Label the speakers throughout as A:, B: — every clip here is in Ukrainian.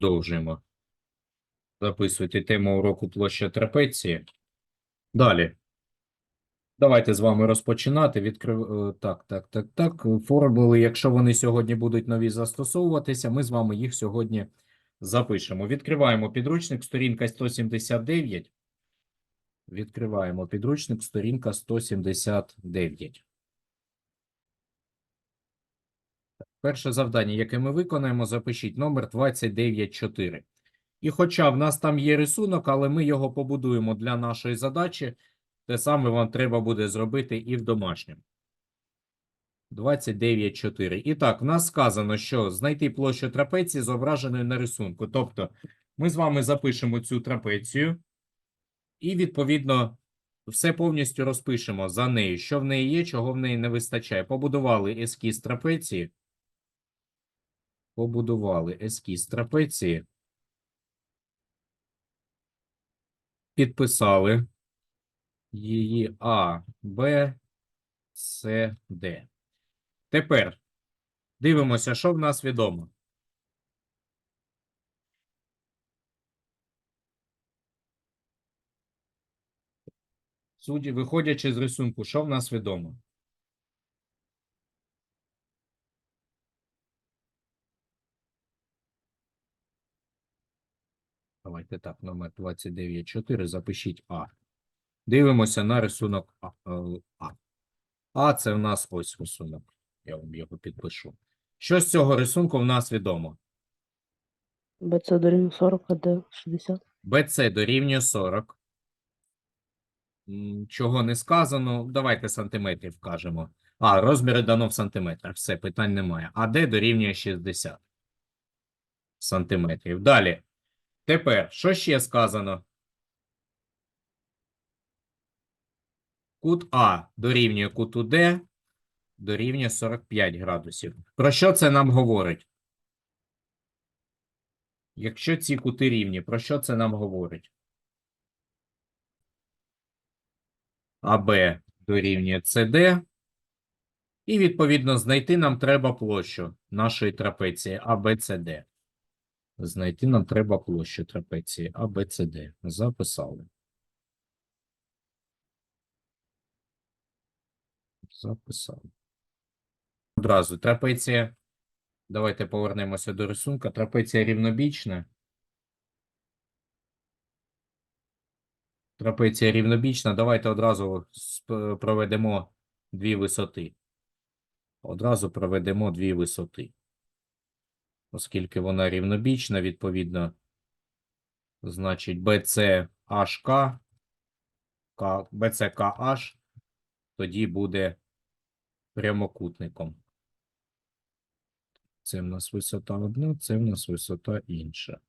A: Продовжуємо. Записуйте тему уроку площа трапеції. Далі. Давайте з вами розпочинати. Відкрив... е, Так, так, так, так. Формули, якщо вони сьогодні будуть нові застосовуватися, ми з вами їх сьогодні запишемо. Відкриваємо підручник, сторінка 179. Відкриваємо підручник, сторінка 179. Перше завдання, яке ми виконаємо, запишіть номер 294. І хоча в нас там є рисунок, але ми його побудуємо для нашої задачі, те саме вам треба буде зробити і в домашньому. 29,4. І так, в нас сказано, що знайти площу трапеції зображеної на рисунку. Тобто, ми з вами запишемо цю трапецію і, відповідно, все повністю розпишемо за нею, що в неї є, чого в неї не вистачає. Побудували ескіз трапеції. Побудували ескіз трапеції. Підписали її А, Б, С, Д. Тепер дивимося, що в нас відомо. Судді, виходячи з рисунку, що в нас відомо? Давайте так, номер 29.4, запишіть А. Дивимося на рисунок А. е, А. А це в нас ось рисунок. Я вам його підпишу. Що з цього рисунку в нас відомо?
B: БЦ дорівнює 40, а Д 60.
A: БЦ дорівнює 40. Чого не сказано, давайте сантиметрів кажемо. А, розміри дано в сантиметрах. Все, питань немає. А Д дорівнює 60 сантиметрів. Далі. Тепер, що ще сказано? Кут А дорівнює куту Д, дорівнює 45 градусів. Про що це нам говорить? Якщо ці кути рівні, про що це нам говорить? АБ дорівнює СД. І, відповідно, знайти нам треба площу нашої трапеції ABCD. Знайти нам треба площу трапеції ABCD. Записали. Записали. Одразу трапеція. Давайте повернемося до рисунка. Трапеція рівнобічна. Трапеція рівнобічна. Давайте одразу проведемо дві висоти. Одразу проведемо дві висоти. Оскільки вона рівнобічна, відповідно, значить BCHK, BCKH тоді буде прямокутником. Це в нас висота одна, це в нас висота інша.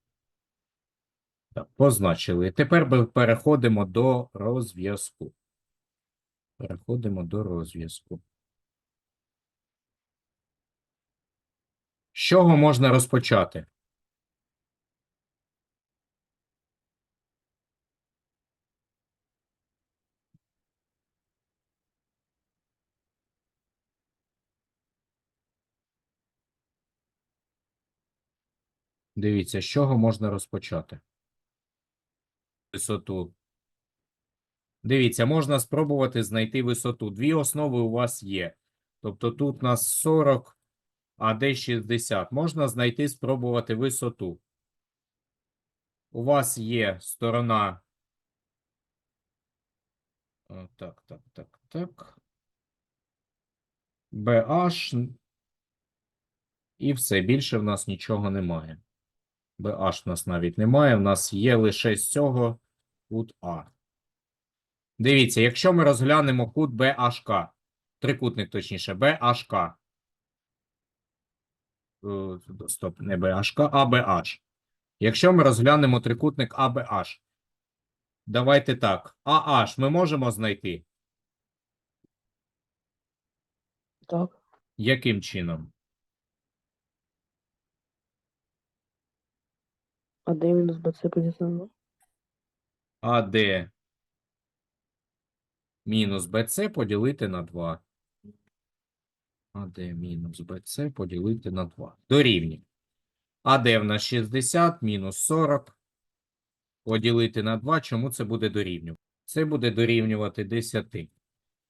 A: Так, позначили. Тепер переходимо до розв'язку. Переходимо до розв'язку. Чого можна розпочати? Дивіться, з чого можна розпочати? Висоту. Дивіться, можна спробувати знайти висоту. Дві основи у вас є. Тобто тут у нас 40, а де 60. Можна знайти, спробувати висоту. У вас є сторона. Так, так, так, так. BH. І все, більше в нас нічого немає. BH в нас навіть немає. В нас є лише з цього кут А. Дивіться, якщо ми розглянемо кут BHK, трикутник точніше, BHK. Е, Стоп, не BH. Якщо ми розглянемо трикутник ABH, давайте так. AH ми можемо знайти.
B: Так.
A: Яким чином?
B: А мінус БЦ поділити на 2.
A: AD мінус BC поділити на 2. AD мінус BC поділити на 2. Дорівнює. АД в нас 60 мінус 40 поділити на 2. Чому це буде дорівнювати? Це буде дорівнювати 10.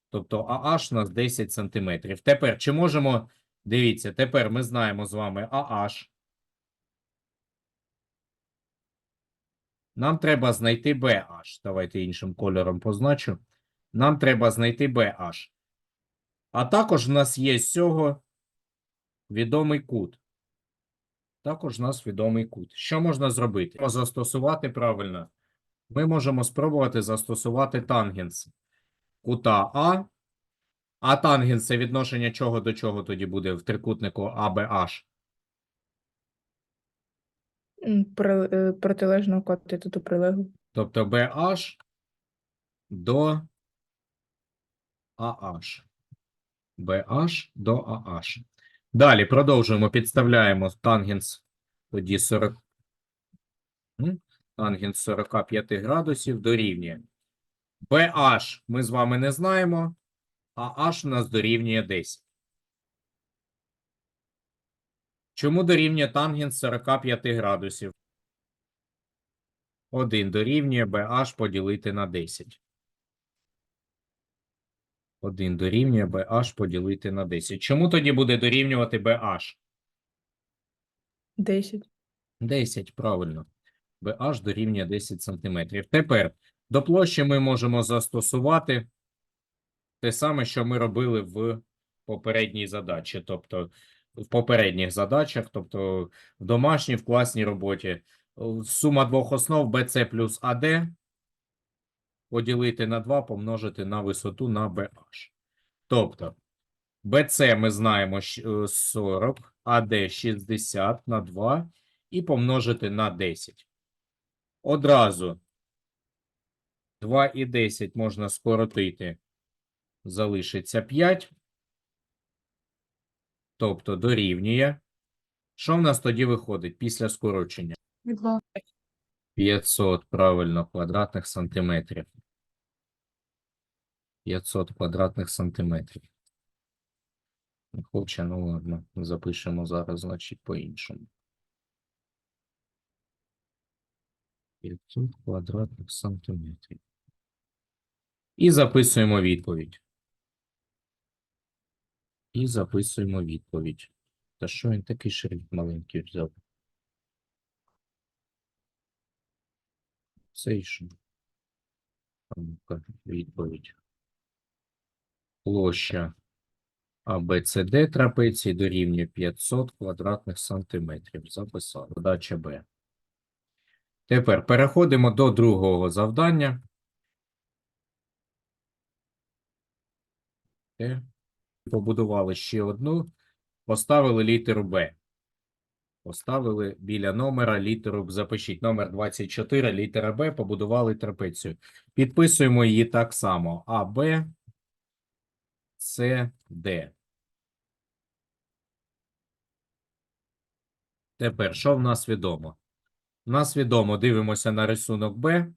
A: Тобто AH у нас 10 сантиметрів. Тепер, чи можемо, дивіться, тепер ми знаємо з вами AH. Нам треба знайти BH. Давайте іншим кольором позначу. Нам треба знайти BH. А також в нас є з цього відомий кут. Також в нас відомий кут. Що можна зробити? Застосувати правильно. Ми можемо спробувати застосувати тангенс кута А. А тангенс це відношення чого до чого тоді буде в трикутнику?
C: М, При, е, протилежного катету прилеглу.
A: Тобто BH до AH. BH до AH. Далі продовжуємо, підставляємо тангенс тоді 40. Тангенс 45 градусів дорівнює. BH ми з вами не знаємо, а H у нас дорівнює 10. Чому дорівнює тангенс 45 градусів? 1 дорівнює BH поділити на 10. 1 дорівнює BH поділити на 10. Чому тоді буде дорівнювати BH?
C: 10.
A: 10, правильно. BH дорівнює 10 сантиметрів. Тепер до площі ми можемо застосувати те саме, що ми робили в попередній задачі. Тобто в попередніх задачах, тобто в домашній, в класній роботі. Сума двох основ BC плюс AD поділити на 2, помножити на висоту на BH. Тобто BC ми знаємо е, 40, AD 60 на 2 і помножити на 10. Одразу 2 і 10 можна скоротити. Залишиться 5. Тобто дорівнює. Що в нас тоді виходить після скорочення? 500, правильно, квадратних сантиметрів. 500 квадратних сантиметрів. Не Хоче, ну ладно, запишемо зараз, значить, по-іншому. 500 квадратних сантиметрів. І записуємо відповідь. І записуємо відповідь. Та що він такий шрифт маленький взяв? Цей що? Відповідь. Площа ABCD трапеції дорівнює 500 квадратних сантиметрів. Записав. Задача Б. Тепер переходимо до другого завдання. Побудували ще одну, поставили літеру Б. Поставили біля номера літеру, запишіть номер 24, літера Б, побудували трапецію. Підписуємо її так само. А, Б, Д. Тепер, що в нас відомо? У нас відомо, дивимося на рисунок Б.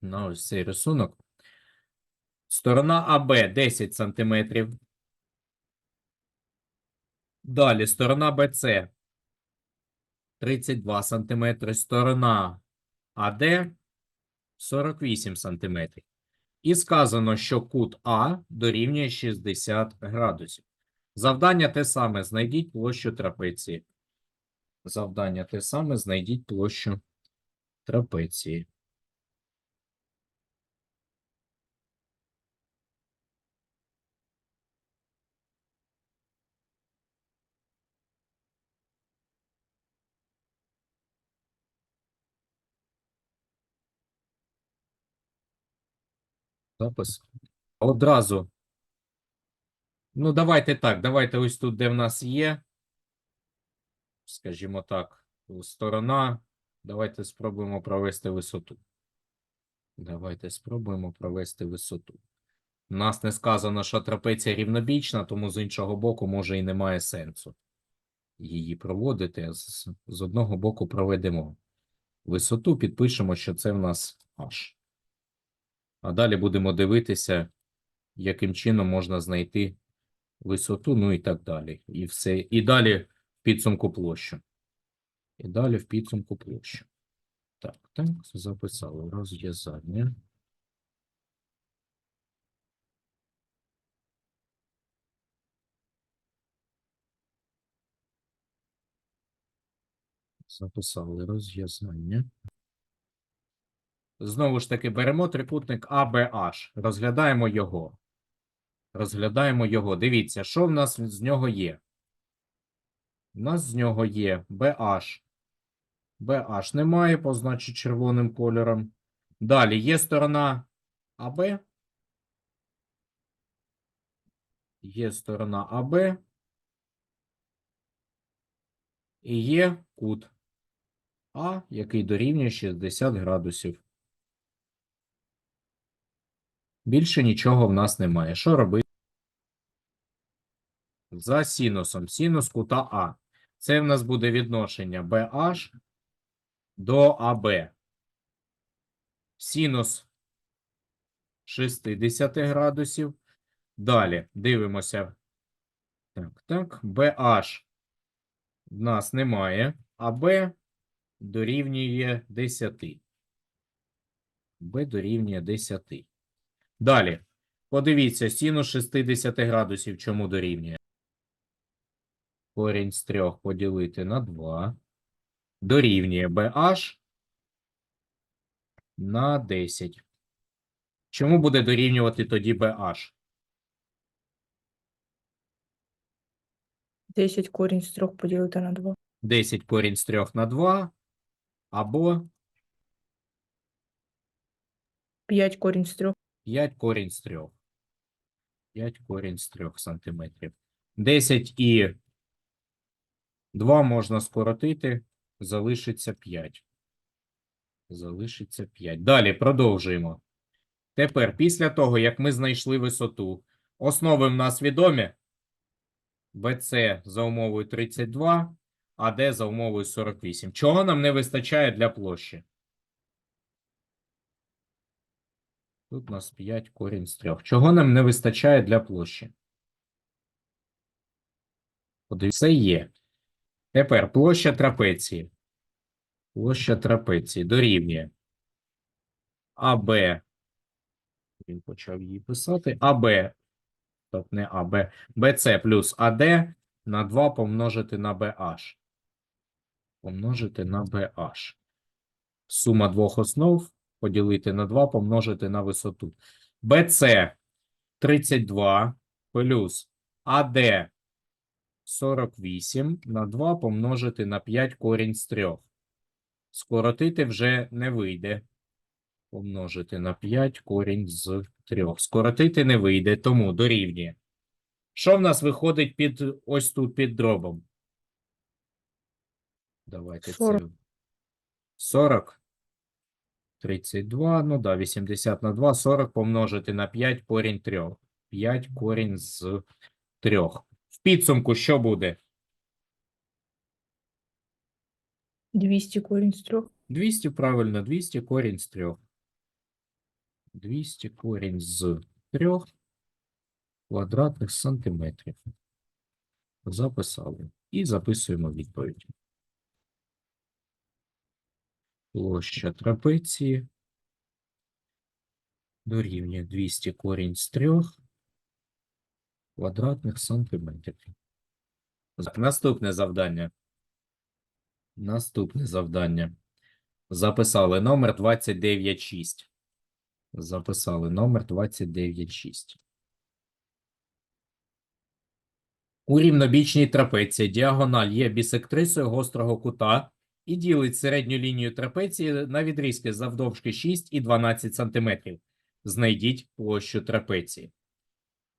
A: На ось цей рисунок. Сторона АБ 10 см. Далі сторона БЦ 32 см. Сторона АД 48 см. І сказано, що кут А дорівнює 60 градусів. Завдання те саме. Знайдіть площу трапеції. Завдання те саме. Знайдіть площу трапеції. Запис. Одразу. Ну, давайте так. Давайте ось тут, де в нас є. Скажімо так, сторона. Давайте спробуємо провести висоту. Давайте спробуємо провести висоту. У нас не сказано, що трапеція рівнобічна, тому з іншого боку, може і немає сенсу її проводити. З, з одного боку проведемо висоту, підпишемо, що це в нас H. А далі будемо дивитися, яким чином можна знайти висоту, ну і так далі. І все. І далі в підсумку площу. І далі в підсумку площа. Так, так, записали розв'язання. Записали розв'язання. Знову ж таки, беремо трикутник ABH, розглядаємо його. Розглядаємо його. Дивіться, що в нас з нього є. У нас з нього є BH. BH немає, позначить червоним кольором. Далі є сторона АБ. Є сторона АБ. І є кут А, який дорівнює 60 градусів. Більше нічого в нас немає. Що робити? За синусом. Синус кута А. Це в нас буде відношення BH до АБ. Синус 60 градусів. Далі дивимося. Так, так. BH в нас немає, а B дорівнює 10. B дорівнює 10. Далі. Подивіться, синус 60 градусів чому дорівнює? Корінь з 3 поділити на 2. Дорівнює BH на 10. Чому буде дорівнювати тоді BH?
C: 10 корінь з 3 поділити на 2.
A: 10 корінь з 3 на 2 або
C: 5 корінь з 3.
A: 5 корінь з 3. 5 корінь з 3 сантиметрів. 10 і 2 можна скоротити, залишиться 5. Залишиться 5. Далі продовжуємо. Тепер, після того, як ми знайшли висоту, основи в нас відомі. BC за умовою 32, АД за умовою 48. Чого нам не вистачає для площі? Тут у нас 5 корінь з 3. Чого нам не вистачає для площі? Це є. Тепер площа трапеції. Площа трапеції дорівнює АБ. Він почав її писати. АБ. Тобто не АБ. БЦ плюс АД на 2 помножити на BH. Помножити на BH. Сума двох основ поділити на 2 помножити на висоту. BC 32 плюс AD 48 на 2 помножити на 5 корінь з 3. Скоротити вже не вийде. Помножити на 5 корінь з 3. Скоротити не вийде, тому дорівнює. Що в нас виходить під ось тут під дробом? Давайте
C: 40.
A: це. 40. 32, ну да, 80 на 2, 40 помножити на 5 корінь 3. 5 корінь з 3. В підсумку що буде?
C: 200 корінь з 3.
A: 200, правильно, 200 корінь з 3. 200 корінь з 3 квадратних сантиметрів. Записали. І записуємо відповідь. Площа трапеції дорівнює 200 корінь з 3 квадратних сантиметрів. Наступне завдання. Наступне завдання. Записали номер 296. Записали номер 296. У рівнобічній трапеції діагональ є бісектрисою гострого кута і ділить середню лінію трапеції на відрізки завдовжки 6 і 12 см. Знайдіть площу трапеції.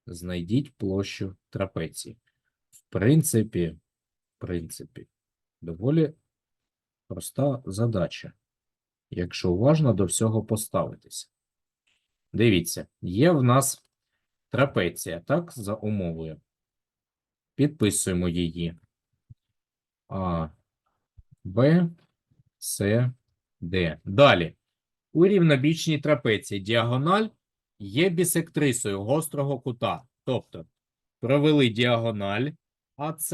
A: Знайдіть площу трапеції. В принципі, в принципі, доволі проста задача, якщо уважно до всього поставитися. Дивіться, є в нас трапеція, так, за умовою. Підписуємо її. А, Б, С, Д. Далі. У рівнобічній трапеції діагональ є бісектрисою гострого кута. Тобто провели діагональ АС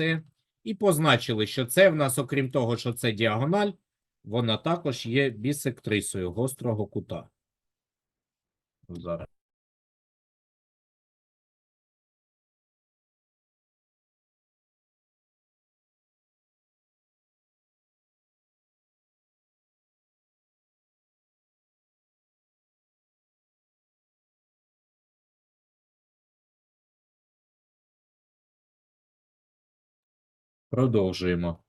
A: І позначили, що це в нас, окрім того, що це діагональ, вона також є бісектрисою гострого кута. Зараз. Продовжуємо.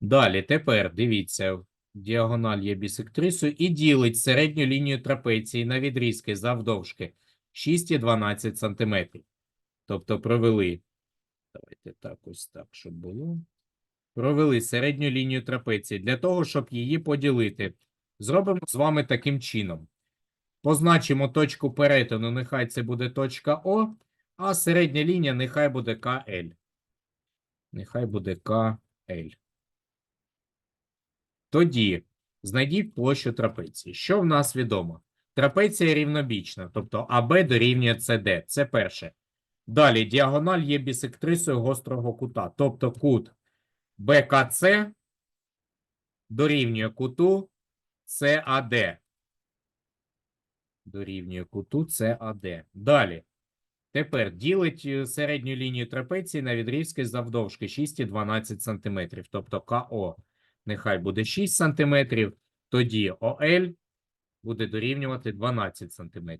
A: Далі, тепер дивіться, діагональ є бісектрисою і ділить середню лінію трапеції на відрізки завдовжки 6 і 12 см. Тобто провели, давайте так, ось так, щоб було. Провели середню лінію трапеції для того, щоб її поділити. Зробимо з вами таким чином. Позначимо точку перетину, нехай це буде точка О, а середня лінія нехай буде КЛ. Нехай буде КЛ. Тоді знайдіть площу трапеції. Що в нас відомо? Трапеція рівнобічна, тобто АБ дорівнює СД. Це перше. Далі діагональ є бісектрисою гострого кута, тобто кут БКЦ дорівнює куту САД. Дорівнює куту САД. Далі. Тепер ділить е, середню лінію трапеції на відрізки завдовжки 6 і 12 см. Тобто КО нехай буде 6 см, тоді ОЛ буде дорівнювати 12 см.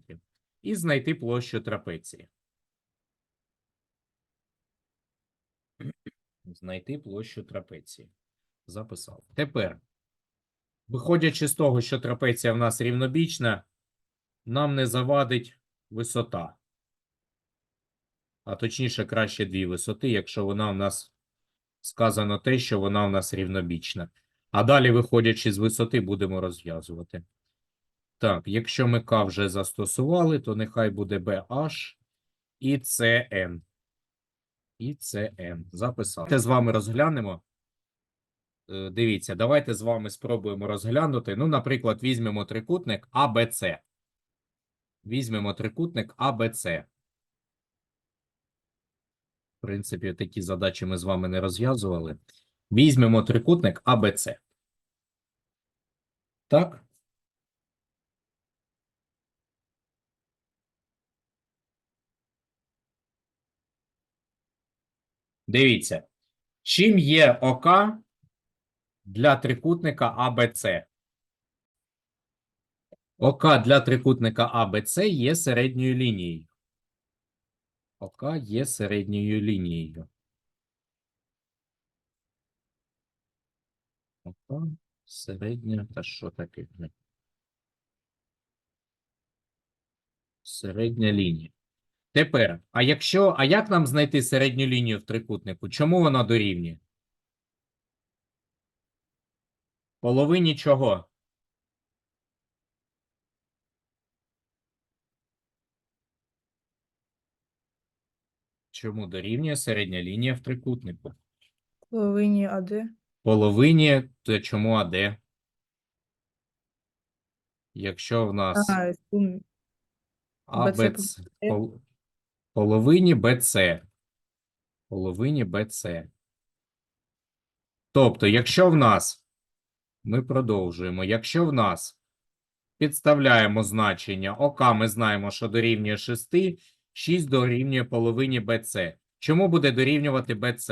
A: І знайти площу трапеції. Знайти площу трапеції. Записав. Тепер, виходячи з того, що трапеція в нас рівнобічна, нам не завадить висота а точніше краще дві висоти, якщо вона у нас сказано те, що вона у нас рівнобічна. А далі, виходячи з висоти, будемо розв'язувати. Так, якщо ми К вже застосували, то нехай буде BH і CN. І CN. Записав. Давайте з вами розглянемо. Е, Дивіться, давайте з вами спробуємо розглянути. Ну, наприклад, візьмемо трикутник ABC. Візьмемо трикутник ABC. Принципі, такі задачі ми з вами не розв'язували. Візьмемо трикутник АБЦ. Так? Дивіться, чим є ОК для трикутника АБЦ? ОК для трикутника АБЦ є середньою лінією. ОК є середньою лінією. ОК середня, та що таке? Середня лінія. Тепер, а якщо, а як нам знайти середню лінію в трикутнику? Чому вона дорівнює? Половині чого? Чому дорівнює середня лінія в трикутнику?
C: Половині АД.
A: Половині, то чому АД? Якщо в нас
C: Ага, сум-
A: А,
C: BC
A: Б, Пол- Половині БЦ. Половині БЦ. Тобто, якщо в нас, ми продовжуємо, якщо в нас підставляємо значення ОК, ми знаємо, що дорівнює 6, 6 дорівнює половині БЦ. Чому буде дорівнювати БЦ?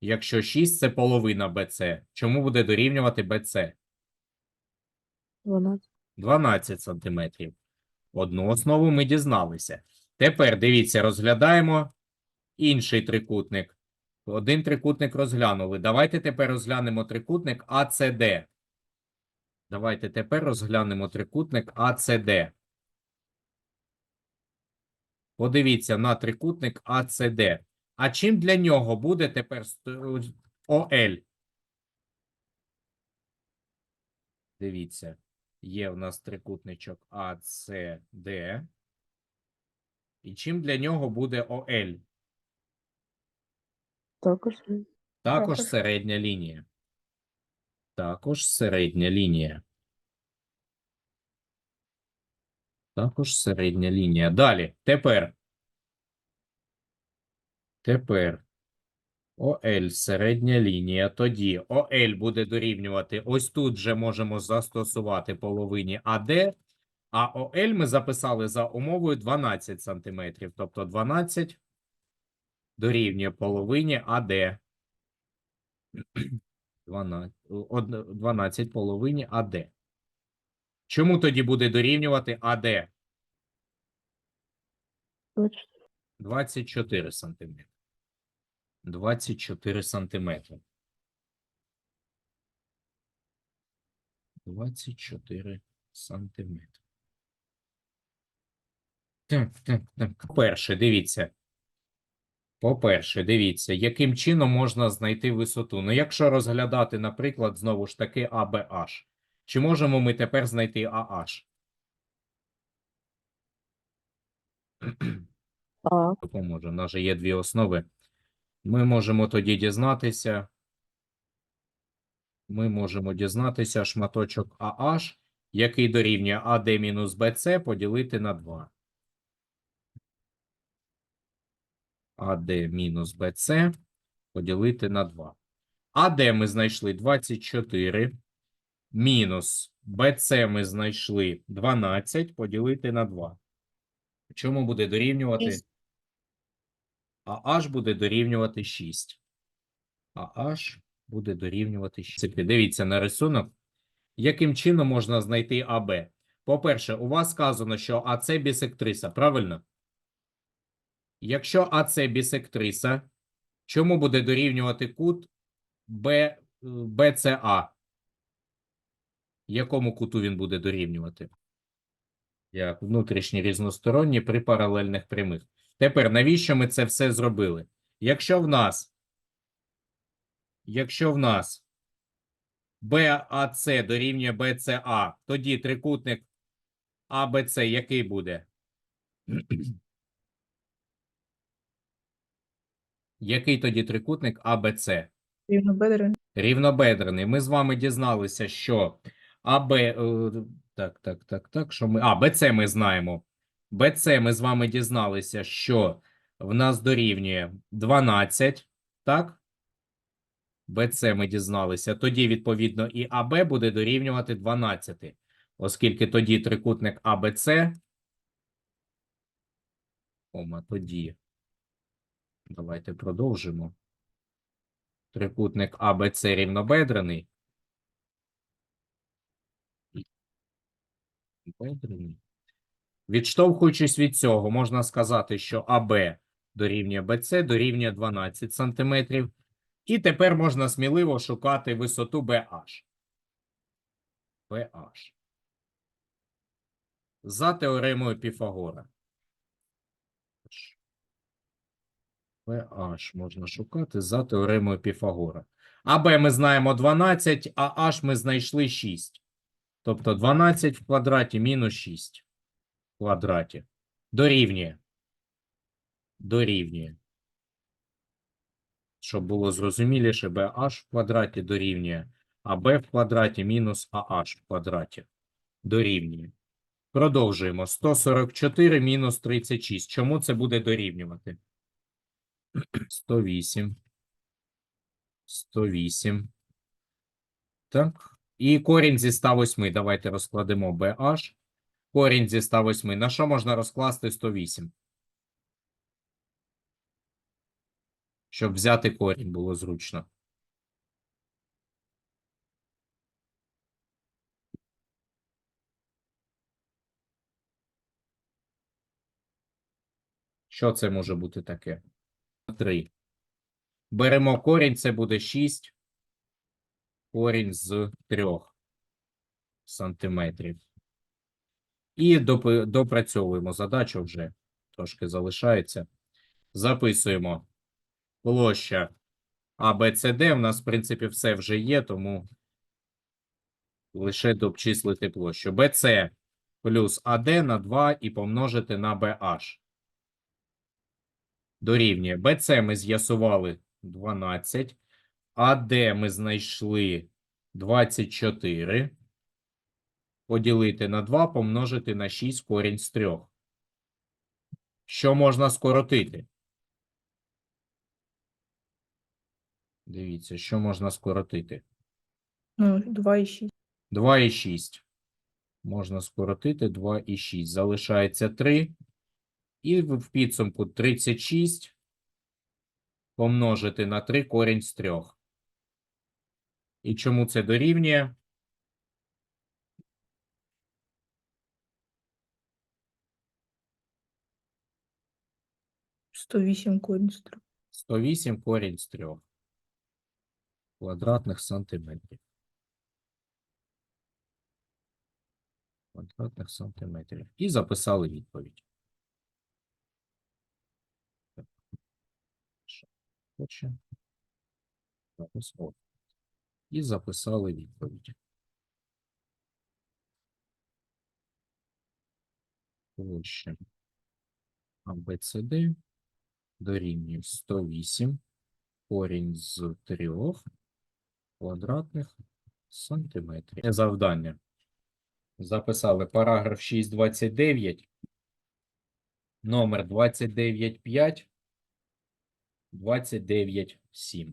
A: Якщо 6 – це половина БЦ. Чому буде дорівнювати БЦ?
B: 12.
A: 12 сантиметрів. Одну основу ми дізналися. Тепер дивіться, розглядаємо інший трикутник. Один трикутник розглянули. Давайте тепер розглянемо трикутник АЦД. Давайте тепер розглянемо трикутник АЦД. Подивіться на трикутник АЦД. А чим для нього буде тепер ОЛ? Дивіться. Є в нас трикутничок АЦД. І чим для нього буде ОЛ?
B: Також
A: Також. середня лінія. Також середня лінія. Також середня лінія. Далі. Тепер. Тепер ОЛ середня лінія. Тоді ОЛ буде дорівнювати. Ось тут вже можемо застосувати половині АД, а ОЛ ми записали за умовою 12 см. Тобто 12 дорівнює половині АД. 12, 12 половині АД. Чому тоді буде дорівнювати АД?
B: 24.
A: 24 сантиметри. 24 сантиметри. 24 сантиметри. Так, так, так. По-перше, дивіться. По-перше, дивіться, яким чином можна знайти висоту. Ну, якщо розглядати, наприклад, знову ж таки ABH, чи можемо ми тепер знайти AH? Допоможе. У нас же є дві основи. Ми можемо тоді дізнатися. Ми можемо дізнатися шматочок AH, який дорівнює AD мінус BC поділити на 2. AD мінус BC поділити на 2. AD ми знайшли 24. Мінус BC ми знайшли 12 поділити на 2. Чому буде дорівнювати? А h буде дорівнювати 6. А h буде дорівнювати 6. Дивіться на рисунок. Яким чином можна знайти АБ? По-перше, у вас сказано, що АЦ бісектриса, правильно? Якщо АЦ бісектриса, чому буде дорівнювати кут Б, БЦА? Якому куту він буде дорівнювати? Як внутрішній різносторонній при паралельних прямих. Тепер навіщо ми це все зробили? Якщо в нас, якщо в нас BAC дорівнює BCA, тоді трикутник ABC який буде? Який тоді трикутник ABC?
C: Рівнобедрений.
A: Рівнобедрений. Ми з вами дізналися, що АБ. е, Так, так, так, так. Що ми. А, БЦ ми знаємо. БЦ ми з вами дізналися, що в нас дорівнює 12. Так? БЦ ми дізналися. Тоді, відповідно, і АБ буде дорівнювати 12. Оскільки тоді трикутник АБЦ. Ома, тоді. Давайте продовжимо. Трикутник АБЦ рівнобедрений. Відштовхуючись від цього, можна сказати, що АБ дорівнює БЦ дорівнює 12 см. І тепер можна сміливо шукати висоту BH. BH. За теоремою Піфагора. PH можна шукати за теоремою Піфагора. АБ ми знаємо 12, а H ми знайшли 6. Тобто 12 в квадраті мінус 6 в квадраті. Дорівнює. Дорівнює. Щоб було зрозуміліше, BH в квадраті дорівнює АБ в квадраті мінус AH в квадраті. Дорівнює. Продовжуємо. 144 мінус 36. Чому це буде дорівнювати? 108. 108. Так. І корінь зі 108. Давайте розкладемо BH. Корінь зі 108. На що можна розкласти 108? Щоб взяти корінь було зручно. Що це може бути таке? 3. Беремо корінь, це буде 6. Корінь з 3 сантиметрів. І допрацьовуємо задачу вже. Трошки залишається. Записуємо площа ABCD. У нас, в принципі, все вже є, тому лише дообчислити площу. BC плюс AD на 2 і помножити на BH. Дорівнює. BC ми з'ясували 12. АД ми знайшли 24. Поділити на 2, помножити на 6 корінь з 3. Що можна скоротити? Дивіться, що можна скоротити.
C: Ну, 2,6.
A: 2,6. Можна скоротити 2,6. Залишається 3. І в підсумку 36 помножити на 3 корінь з 3. І чому це дорівнює?
C: 108 корінь з 3.
A: 108 корінь з 3 квадратних сантиметрів. Квадратних сантиметрів. І записали відповідь. Хоче. Запис от. І записали відповідь. Площа ABCD дорівнює 108 корінь з 3 квадратних сантиметрів. Завдання. Записали параграф 6.29, номер 29.5, 29.7.